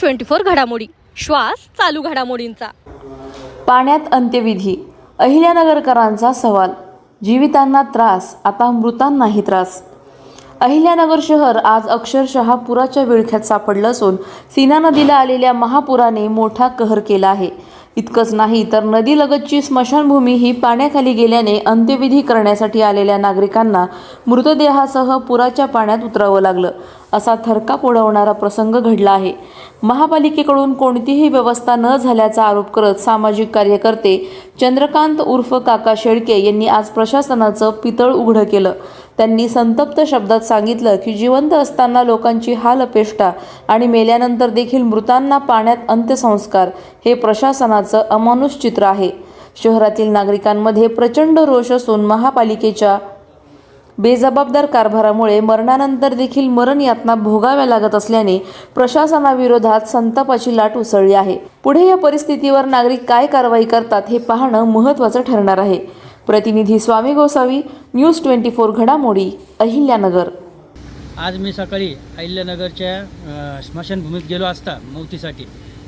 Twenty four घडामोडी. श्वास चालू घडामोडींचा. पाण्यात अंत्यविधी. अहिल्यानगरकरांचा सवाल. जीवितांना त्रास आता मृतांनाही त्रास. अहिल्यानगर शहर आज अक्षरशः पुराच्या विळख्यात सापडलं असून सीना नदीला आलेल्या महापुराने मोठा कहर केला आहे. इतकंच नाही तर नदीलगतची स्मशानभूमी ही पाण्याखाली गेल्याने अंत्यविधी करण्यासाठी आलेल्या नागरिकांना मृतदेहासह पुराच्या पाण्यात उतरावं लागलं. असा थरकाप उडवणारा प्रसंग घडला आहे. महापालिकेकडून कोणतीही व्यवस्था न झाल्याचा आरोप करत सामाजिक कार्यकर्ते चंद्रकांत उर्फ काका शेळके यांनी आज प्रशासनाचं पितळ उघडं केलं. त्यांनी संतप्त शब्दात सांगितलं की जिवंत असताना लोकांची हाल अपेष्टा आणि मेल्यानंतर देखील मृतांना पाण्यात अंत्यसंस्कार हे प्रशासनाचं अमानुष चित्र आहे. शहरातील नागरिकांमध्ये प्रचंड रोष असून महापालिकेच्या बेजबाबदार कारभारामुळे मरणानंतर देखील मरण यातना भोगाव्या लागत असल्याने प्रशासनाविरोधात संतापाची लाट उसळली आहे. पुढे या परिस्थितीवर नागरिक काय कारवाई करतात हे पाहणं महत्त्वाचं ठरणार आहे. प्रतिनिधी Swami Gosavi news twenty four घडामोडी अहिल्यानगर. आज मी सकाळी अहिल्यानगरच्या स्मशानभूमीत गेलो असता मौतीसाठी.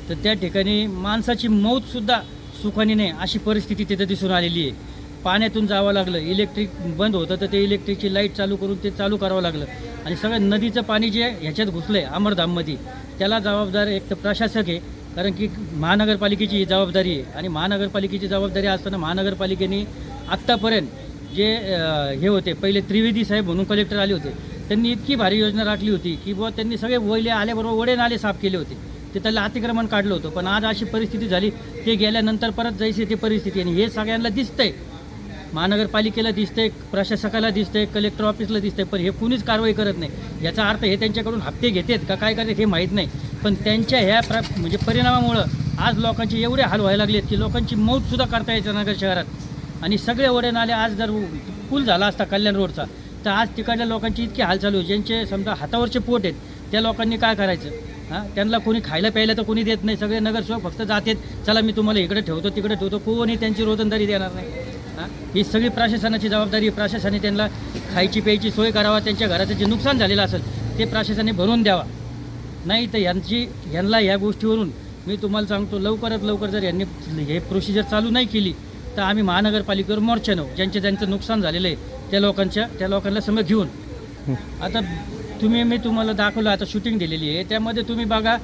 तर त्या ठिकाणी माणसाची मौतसुद्धा सुखाने नाही अशी परिस्थिती तिथं दिसून आलेली आहे. पाण्यातून जावं लागलं इलेक्ट्रिक बंद होतं तर ते इलेक्ट्रिकची लाइट चालू करून ते चालू करावं लागलं. आणि सगळं नदीचं पाणी जे ह्याच्यात घुसलं आहे अमरधाममध्ये त्याला जबाबदार एक तर प्रशासक आहे कारण की महानगरपालिकेची ही जबाबदारी आहे. आणि महानगरपालिकेची जबाबदारी असताना महानगरपालिकेने आत्तापर्यंत जे हे होते पहिले त्रिवेदी साहेब म्हणून कलेक्टर आले होते त्यांनी इतकी भारी योजना राखली होती की बुवा त्यांनी सगळे वयले आल्याबरोबर वडे नाले साफ केले होते. ते त्याला अतिक्रमण काढलं होतं. पण आज अशी परिस्थिती झाली ते गेल्यानंतर परत जायची ती परिस्थिती. आणि हे सगळ्यांना दिसतंय महानगरपालिकेला दिसतंय प्रशासकाला दिसतंय कलेक्टर ऑफिसला दिसतंय पण हे कुणीच कारवाई करत नाही. याचा अर्थ हे त्यांच्याकडून हप्ते घेतात का काय करतात हे माहीत नाही. पण त्यांच्या ह्या प्र म्हणजे परिणामामुळं आज लोकांचे एवढे हाल व्हायला लागलेत की लोकांची मौतसुद्धा करता यायचं नगर शहरात. आणि सगळे ओढे नाले आज जर पूल झाला असता कल्याण रोडचा तर आज तिकडल्या लोकांची इतकी हाल चालू आहे. ज्यांचे समजा हातावरचे पोट आहेत त्या लोकांनी काय करायचं? हां? त्यांना कोणी खायला प्यायला तर कोणी देत नाही. सगळे नगरसेवक फक्त जातात. चला मी तुम्हाला इकडे ठेवतो तिकडे ठेवतो. कोणी त्यांची रोजंदारी देणार नाही. हां? ही सगळी प्रशासनाची जबाबदारी प्रशासनाने त्यांना खायची प्यायची सोय करावा त्यांच्या घराचं जे नुकसान झालेलं असेल ते प्रशासनाने भरून द्यावा. नाही तर यांची यांना ह्या गोष्टीवरून मी तुम्हाला सांगतो लवकरात लवकर जर यांनी हे प्रोसिजर चालू नाही केली तर आम्ही महानगरपालिकेवर मोर्चा नऊ. ज्यांचे ज्यांचं नुकसान झालेलं आहे त्या लोकांच्या त्या लोकांना समोर घेऊन. आता तुम्ही मी तुम्हाला दाखवलं आता शूटिंग दिलेली आहे. त्यामध्ये तुम्ही बघा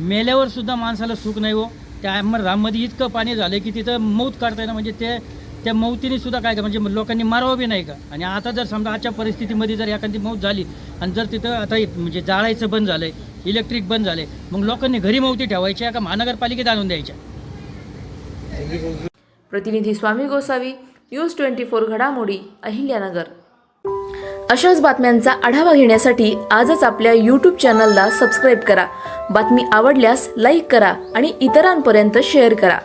मेल्यावर सुद्धा माणसाला सुख नाही हो. त्या अमर राममध्ये इतकं पाणी झालं की तिथं मौत काढता येणं म्हणजे ते त्या मौतीने सुद्धा काय का म्हणजे लोकांनी मारावं बी नाही का? आणि आता जर समजा आजच्या परिस्थितीमध्ये जर एखादी मौत झाली आणि जर तिथं आता म्हणजे जाळायचं बंद झालं आहे इलेक्ट्रिक बंद झालं आहे मग लोकांनी घरी मौती ठेवायच्या का महानगरपालिकेत आणून द्यायच्या? प्रतिनिधी Swami Gosavi news twenty four घडामोडी अहिल्यानगर. अशाच बातम्यांचा आढावा घेण्यासाठी आजच आपल्या यूट्यूब चॅनलला सबस्क्राईब करा. बातमी आवडल्यास लाईक करा आणि इतरांपर्यंत शेअर करा.